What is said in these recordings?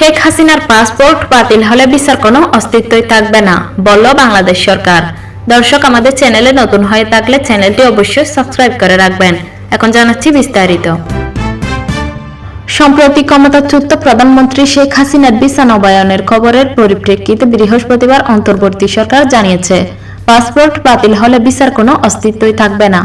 শেখ হাসিনার পাসপোর্ট বাতিল হলে বিচার কোনো অস্তিত্বই থাকবে না, বলল বাংলাদেশ সরকার। দর্শক, আমাদের চ্যানেলে নতুন হয়ে থাকলে চ্যানেলটি অবশ্যই সাবস্ক্রাইব করে রাখবেন। এখন জানাচ্ছি বিস্তারিত। সম্প্রতি ক্ষমতাচ্যুত প্রধানমন্ত্রী শেখ হাসিনার ভিসা নবায়নের খবরের পরিপ্রেক্ষিতে বৃহস্পতিবার অন্তর্বর্তী সরকার জানিয়েছে, পাসপোর্ট বাতিল হলে ভিসার কোনো অস্তিত্বই থাকবে না।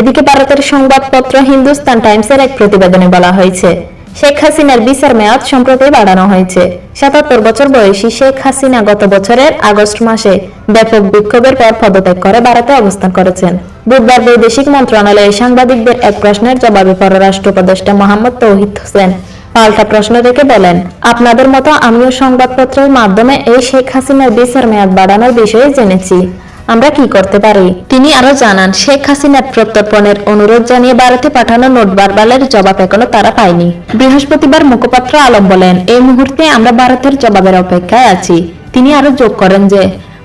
এদিকে ভারতের সংবাদপত্র হিন্দুস্তান টাইমসের এক প্রতিবেদনে বলা হয়েছে শেখ হাসিনার ভিসার মেয়াদ সম্প্রতি বাড়ানো হয়েছে। সাতাত্তর বছর বয়সী শেখ হাসিনা গত বছরের আগস্ট মাসে ব্যাপক বিক্ষোভের পর পদত্যাগ করে ভারতে অবস্থান করেছেন। বুধবার বৈদেশিক মন্ত্রণালয়ে সাংবাদিকদের এক প্রশ্নের জবাবে পররাষ্ট্র উপদেষ্টা মোহাম্মদ তৌহিদ হোসেন পাল্টা প্রশ্ন রেখে বলেন, আপনাদের মতো আমিও সংবাদপত্রের মাধ্যমে এই শেখ হাসিনার বিচার মেয়াদ বাড়ানোর বিষয়ে জেনেছি। আমরা কি করতে পারি? তিনি আরও জানান, শেখ হাসিনার প্রত্যর্পণের অনুরোধ জানিয়ে ভারতে পাঠানো নোট বারবালের জবাব এখনও তারা পায়নি। বৃহস্পতিবার মুখপাত্র আলম বলেন, এই মুহূর্তে আমরা ভারতের জবাবের অপেক্ষায় আছি। তিনি আরও যোগ করেন যে,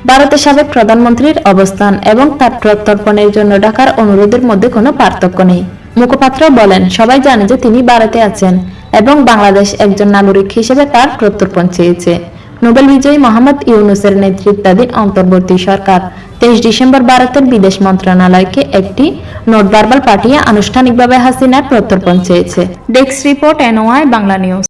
ভারতের সাবেক প্রধানমন্ত্রীর অবস্থান এবং তার প্রত্যর্পণের জন্য ডাকার অনুরোধের মধ্যে কোনো পার্থক্য নেই। মুখপাত্র বলেন, সবাই জানে যে তিনি ভারতে আছেন এবং বাংলাদেশ একজন নাগরিক হিসেবে তার প্রত্যর্পণ চেয়েছে। নোবেল বিজয়ী মোহাম্মদ ইউনুসের নেতৃত্বাধীন অন্তর্বর্তী সরকার। তেইশ ডিসেম্বর ভারতের বিদেশ মন্ত্রণালয়কে একটি নোট বারবার পাঠিয়ে আনুষ্ঠানিকভাবে হাসিনার প্রত্যর্পণ চেয়েছে। Desk report NY, Bangla news.